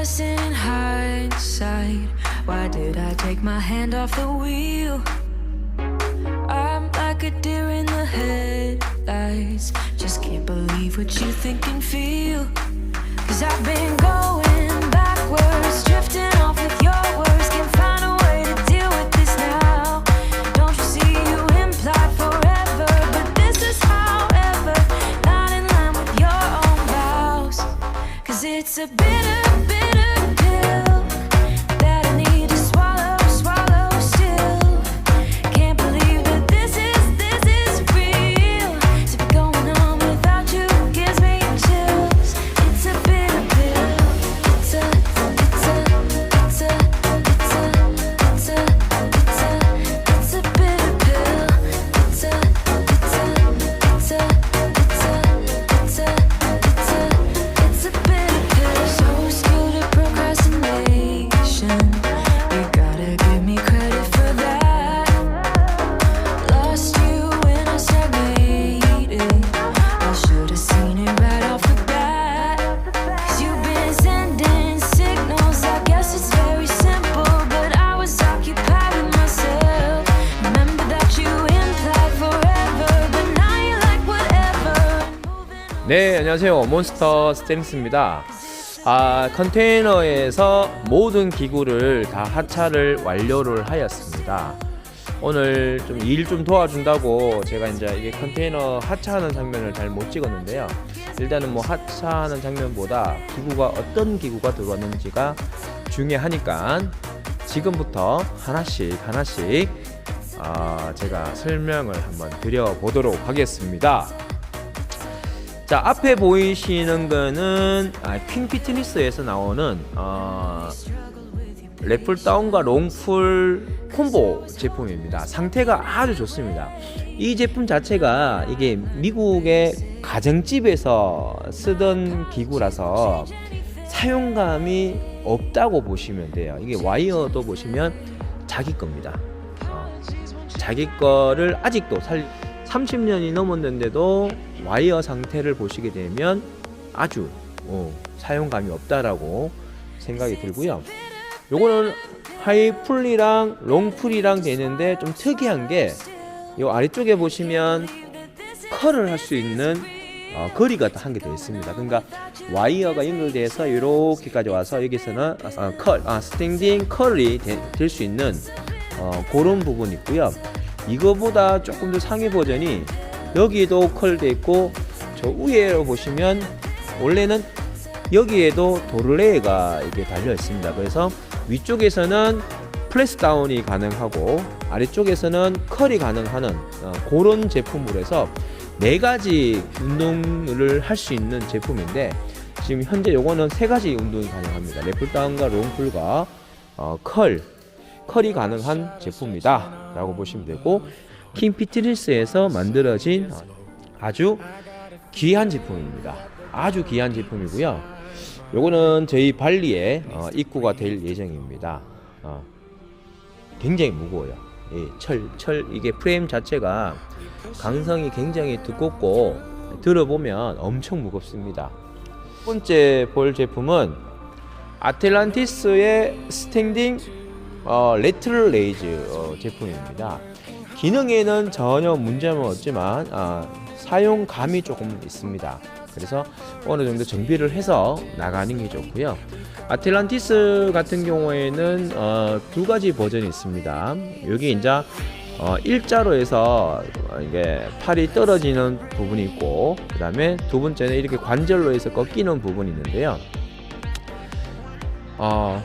careless in hindsight. Why did I take my hand off the wheel? I'm like a deer in the headlights. Just can't believe what you think and feel. Cause I've been going backwards, drifting off with your 안녕하세요. 몬스터 스테링스입니다. 아, 컨테이너에서 모든 기구를 다 하차를 완료를 하였습니다. 오늘 좀 일 좀 도와준다고 제가 이제 이게 컨테이너 하차하는 장면을 잘 못 찍었는데요. 일단은 뭐 하차하는 장면보다 기구가 어떤 기구가 들어왔는지가 중요하니까 지금부터 하나씩 하나씩 아, 제가 설명을 한번 드려보도록 하겠습니다. 자 앞에 보이시는 거는 아, 퀸 피트니스에서 나오는 어, 래플 다운과 롱풀 콤보 제품입니다. 상태가 아주 좋습니다. 이 제품 자체가 이게 미국의 가정집에서 쓰던 기구라서 사용감이 없다고 보시면 돼요. 이게 와이어도 보시면 자기 겁니다. 어, 자기 거를 아직도 살 30년이 넘었는데도 와이어 상태를 보시게 되면 아주 어, 사용감이 없다라고 생각이 들고요. 요거는 하이풀이랑 롱풀이랑 되는데 좀 특이한 게요 아래쪽에 보시면 컬을 할 수 있는 어, 거리가 한 개 더 있습니다. 그러니까 와이어가 연결돼서 이렇게까지 와서 여기서는 어, 컬, 아, 스탠딩 컬이 될 수 있는 어, 그런 부분이 있고요. 이거보다 조금 더 상위 버전이 여기도 컬돼 있고 저 위에 보시면 원래는 여기에도 도르레가 이게 달려 있습니다. 그래서 위쪽에서는 플래스 다운이 가능하고 아래쪽에서는 컬이 가능하는 어, 그런 제품으로 해서 네 가지 운동을 할 수 있는 제품인데 지금 현재 요거는 세 가지 운동이 가능합니다. 레플 다운과 롱풀과 어, 컬 컬이 가능한 제품이다 라고 보시면 되고 킹 피트니스에서 만들어진 아주 귀한 제품입니다. 아주 귀한 제품이고요. 요거는 저희 발리에 어, 입고가 될 예정입니다. 어, 굉장히 무거워요. 예, 철, 철 이게 프레임 자체가 강성이 굉장히 두껍고 들어보면 엄청 무겁습니다. 첫 번째 볼 제품은 아틀란티스의 스탠딩 어, 레트럴 레이즈 어, 제품입니다. 기능에는 전혀 문제는 없지만 아, 사용감이 조금 있습니다. 그래서 어느 정도 정비를 해서 나가는 게 좋고요. 아틀란티스 같은 경우에는 어, 두 가지 버전이 있습니다. 여기 이제 어, 일자로 해서 어, 이게 팔이 떨어지는 부분이 있고 그 다음에 두 번째는 이렇게 관절로 해서 꺾이는 부분이 있는데요. 어,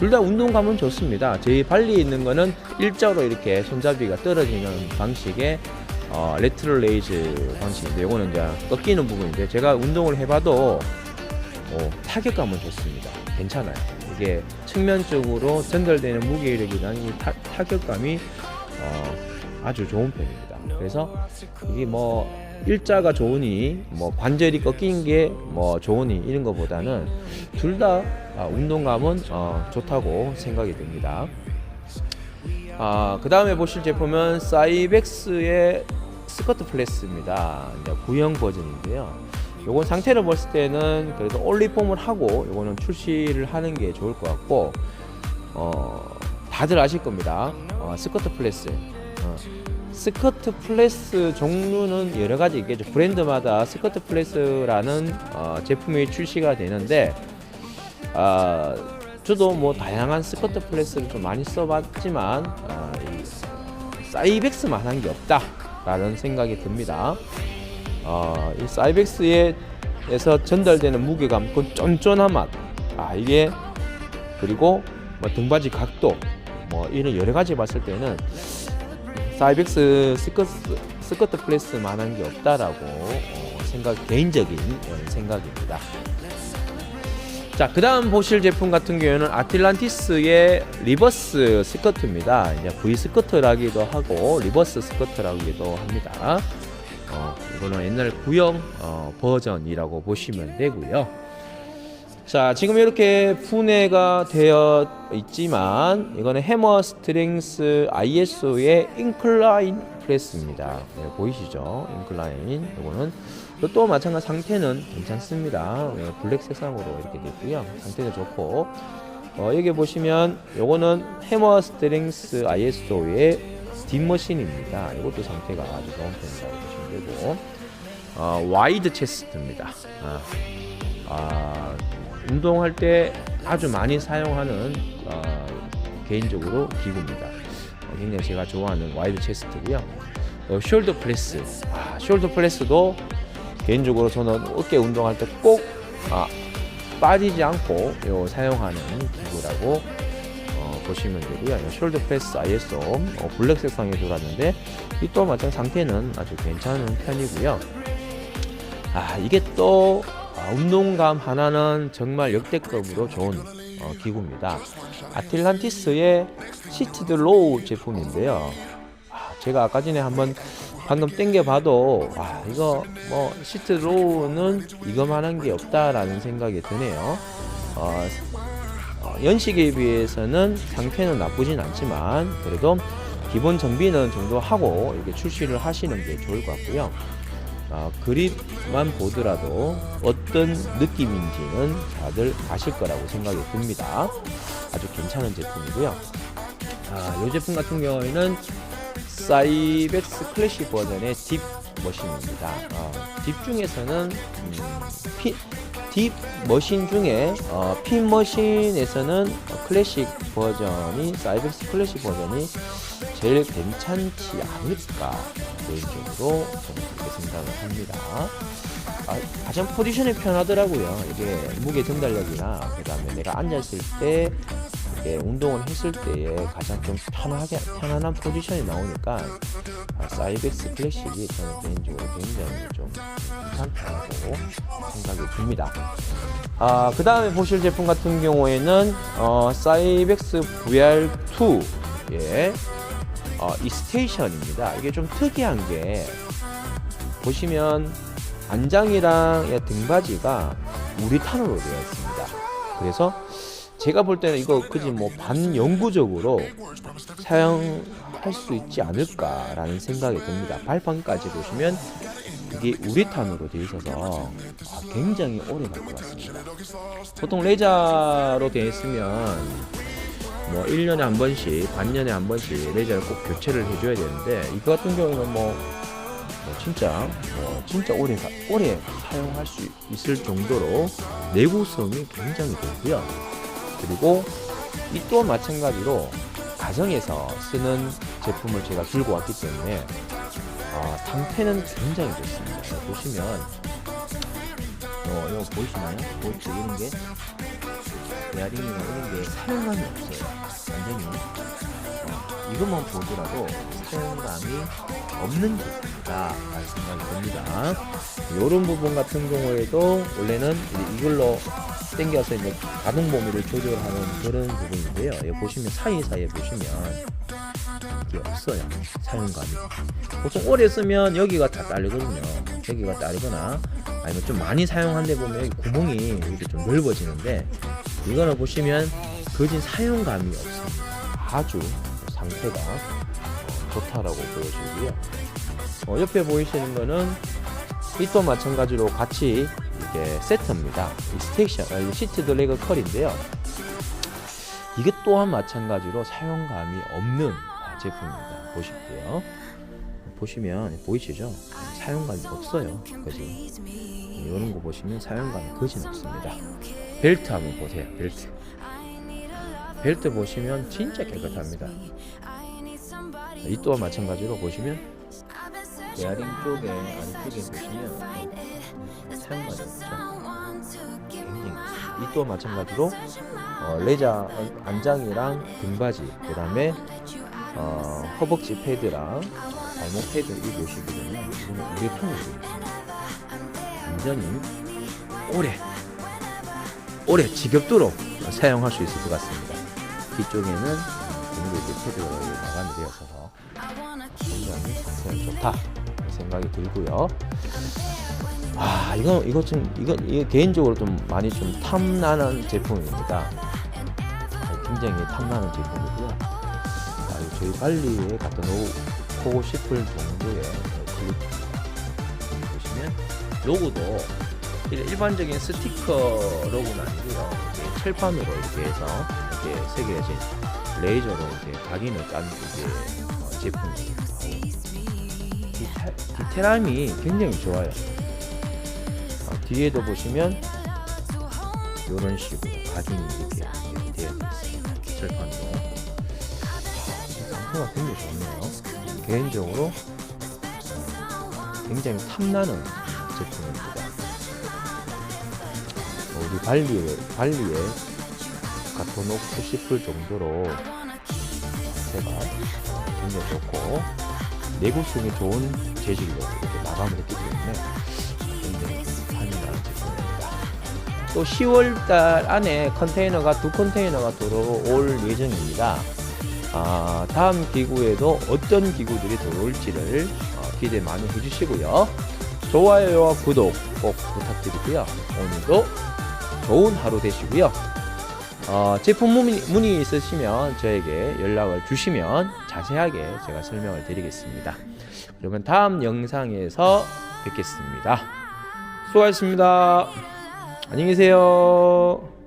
둘 다 운동감은 좋습니다. 저희 발리에 있는 거는 일자로 이렇게 손잡이가 떨어지는 방식의 어, 레트럴 레이즈 방식인데 이거는 이제 꺾이는 부분인데 제가 운동을 해봐도 어, 타격감은 좋습니다. 괜찮아요. 이게 측면적으로 전달되는 무게력이랑 이 타, 타격감이 어, 아주 좋은 편입니다. 그래서 이게 뭐 일자가 좋으니 뭐 관절이 꺾인 게 뭐 좋으니 이런 것보다는 둘 다 운동감은 어, 좋다고 생각이 듭니다. 아, 그 다음에 보실 제품은 사이벡스의 스커트 플래스입니다. 구형 버전인데요. 요건 상태를 봤을 때는 그래도 올리폼을 하고 요거는 출시를 하는 게 좋을 것 같고 어 다들 아실 겁니다. 어, 스커트 플래스. 어, 스커트 플래스 종류는 여러 가지 있겠죠. 브랜드마다 스커트 플래스라는 어, 제품이 출시가 되는데 아 저도 뭐 다양한 스커트 플래스를 좀 많이 써봤지만 아, 이 사이벡스만 한 게 없다라는 생각이 듭니다. 어, 이 사이벡스에서 전달되는 무게감, 그 쫀쫀한 맛, 아 이게 그리고 뭐 등받이 각도, 뭐 이런 여러 가지 봤을 때는 사이벡스 스커트, 스커트 플래스만한 게 없다라고 어, 생각 개인적인 어, 생각입니다. 자, 그 다음 보실 제품 같은 경우에는 아틀란티스의 리버스 스커트입니다. 이제 V 스커트라기도 하고 리버스 스커트라기도 합니다. 어, 이거는 옛날 구형 어, 버전이라고 보시면 되고요. 자, 지금 이렇게 분해가 되어 있지만 이거는 해머 스트렝스 ISO의 인클라인 프레스입니다. 네, 보이시죠? 인클라인. 이거는 또 마찬가지 상태는 괜찮습니다. 네, 블랙 색상으로 이렇게 됐고요. 상태도 좋고 어, 여기 보시면 요거는 해머 스트렝스 ISO의 뒷머신입니다. 이것도 상태가 아주 좋은 편이라고 보시면 되고 어, 와이드 체스트입니다. 아, 아, 운동할 때 아주 많이 사용하는 어, 개인적으로 기구입니다. 어, 굉장히 제가 좋아하는 와이드 체스트고요. 어, 숄더 프레스, 아, 숄더 프레스도 개인적으로 저는 어깨 운동할 때꼭 아, 빠지지 않고 요 사용하는 기구라고 어, 보시면 되고요. 요 숄더 프레스 ISO 어, 블랙 색상에 돌았는데 이 또 마찬가지 상태는 아주 괜찮은 편이고요. 아 이게 또 아, 운동감 하나는 정말 역대급으로 좋은 어, 기구입니다. 아틀란티스의 시티드 로우 제품인데요. 아, 제가 아까 전에 한번 방금 땡겨봐도 아 이거 뭐 시트 로우는 이거만한 게 없다라는 생각이 드네요. 어, 어, 연식에 비해서는 상태는 나쁘진 않지만 그래도 기본 정비는 정도 하고 이렇게 출시를 하시는 게 좋을 것 같고요. 어, 그립만 보더라도 어떤 느낌인지는 다들 아실 거라고 생각이 듭니다. 아주 괜찮은 제품이고요. 아, 이 제품 같은 경우에는 사이벡스 클래식 버전의 딥 머신입니다. 어, 딥 중에서는 음, 피, 딥 머신 중에 어, 핀 머신에서는 어, 클래식 버전이 사이벡스 클래식 버전이 제일 괜찮지 않을까 개인적으로 저는 그렇게 생각을 합니다. 아, 가장 포지션이 편하더라고요. 이게 무게 전달력이나 그다음에 내가 앉았을 때 이렇게 운동을 했을 때에 가장 좀 편하게 편안한 포지션이 나오니까 아, 사이벡스 클래식이 저는 개인적으로 굉장히 좀 괜찮다고 생각이 듭니다. 아, 그 다음에 보실 제품 같은 경우에는 어, 사이벡스 VR2 예, 어, 이 스테이션입니다. 이게 좀 특이한 게 보시면 안장이랑 이 등받이가 우리탄으로 되어 있습니다. 그래서 제가 볼 때는 이거 그지 뭐 반영구적으로 사용 할 수 있지 않을까라는 생각이 듭니다. 발판까지 보시면 이게 우리탄으로 되어 있어서 아, 굉장히 오래 갈 것 같습니다. 보통 레자로 되어 있으면 뭐 1년에 한 번씩, 반년에 한 번씩 레저를 꼭 교체를 해줘야 되는데 이거 같은 경우는 뭐, 뭐 진짜 뭐 진짜 오래 가, 오래 사용할 수 있을 정도로 내구성이 굉장히 좋고요. 그리고 이 또한 마찬가지로 가정에서 쓰는 제품을 제가 들고 왔기 때문에 아, 상태는 굉장히 좋습니다. 보시면 어, 이거 보이시나요? 보이죠? 이런 게 베어링이나 이런 게 사용감이 없어요. 완전히 어, 이것만 보더라도 사용감이 없는 제품이다 라는 생각이 듭니다. 이런 부분 같은 경우에도 원래는 이걸로 당겨서 이제 가동 범위를 조절하는 그런 부분인데요. 여기 보시면 사이사이에 보시면 이게 없어요. 사용감이. 보통 오래 쓰면 여기가 다 딸리거든요. 여기가 딸리거나 아니면 좀 많이 사용한 데 보면 구멍이 이렇게 좀 넓어지는데 이거는 보시면 거진 사용감이 없습니다. 아주 상태가 어, 좋다라고 보여지고요. 어, 옆에 보이시는 거는 이또 마찬가지로 같이 이게 세트입니다. 이 스테이션, 아, 이 시트 드래그 컬인데요. 이게 또한 마찬가지로 사용감이 없는 제품입니다. 보실게요. 보시면 보이시죠? 사용감이 없어요. 그지? 이런 거 보시면 사용감이 거진 없습니다. 벨트 한번 보세요. 벨트. 벨트 보시면 진짜 깨끗합니다. 이 또한 마찬가지로 보시면 베어링 쪽에 안쪽에 보시면 사용감이 없죠. 없습니다. 이 또한 마찬가지로 어, 레자 안장이랑 등바지 그다음에 어, 허벅지 패드랑 발목 패드 이 보시거든요. 이거는 우레통이에요. 완전히 오래 오래 지겹도록 사용할 수 있을 것 같습니다. 뒤쪽에는 공구 이제 패드가 마감이 되어서 굉장히 상태는 좋다 생각이 들고요. 아 이거 이거 좀 이거 이거 개인적으로 좀 많이 좀 탐나는 제품입니다. 아, 굉장히 탐나는 제품이고요. 저희 빨리에 갖다 놓고 싶을 정도의 클립입니다. 보시면 로고도 일- 일반적인 스티커 로고는 아니고요. 철판으로 이렇게 해서 이렇게 새겨진 레이저로 이렇게 각인을 깐 이게 어, 제품입니다. 디테일함이 굉장히 좋아요. 어, 뒤에도 보시면 이런 식으로 각인이 이렇게 되어 있습니다. 아, 상태가 굉장히 좋네요. 개인적으로 어, 굉장히 탐나는 제품입니다. 우리 발리에 발리에 갖다 놓고 싶을 정도로 제가 굉장히 좋고 내구성이 좋은 재질로 이렇게 마감을 했기 때문에 굉장히 한이 나는 제품입니다. 또 10월달 안에 컨테이너가 두 컨테이너가 들어올 예정입니다. 아, 다음 기구에도 어떤 기구들이 들어올지를 어, 기대 많이 해주시고요. 좋아요와 구독 꼭 부탁드리고요. 오늘도 좋은 하루 되시고요. 어, 제품 문의, 문의 있으시면 저에게 연락을 주시면 자세하게 제가 설명을 드리겠습니다. 그러면 다음 영상에서 뵙겠습니다. 수고하셨습니다. 안녕히 계세요.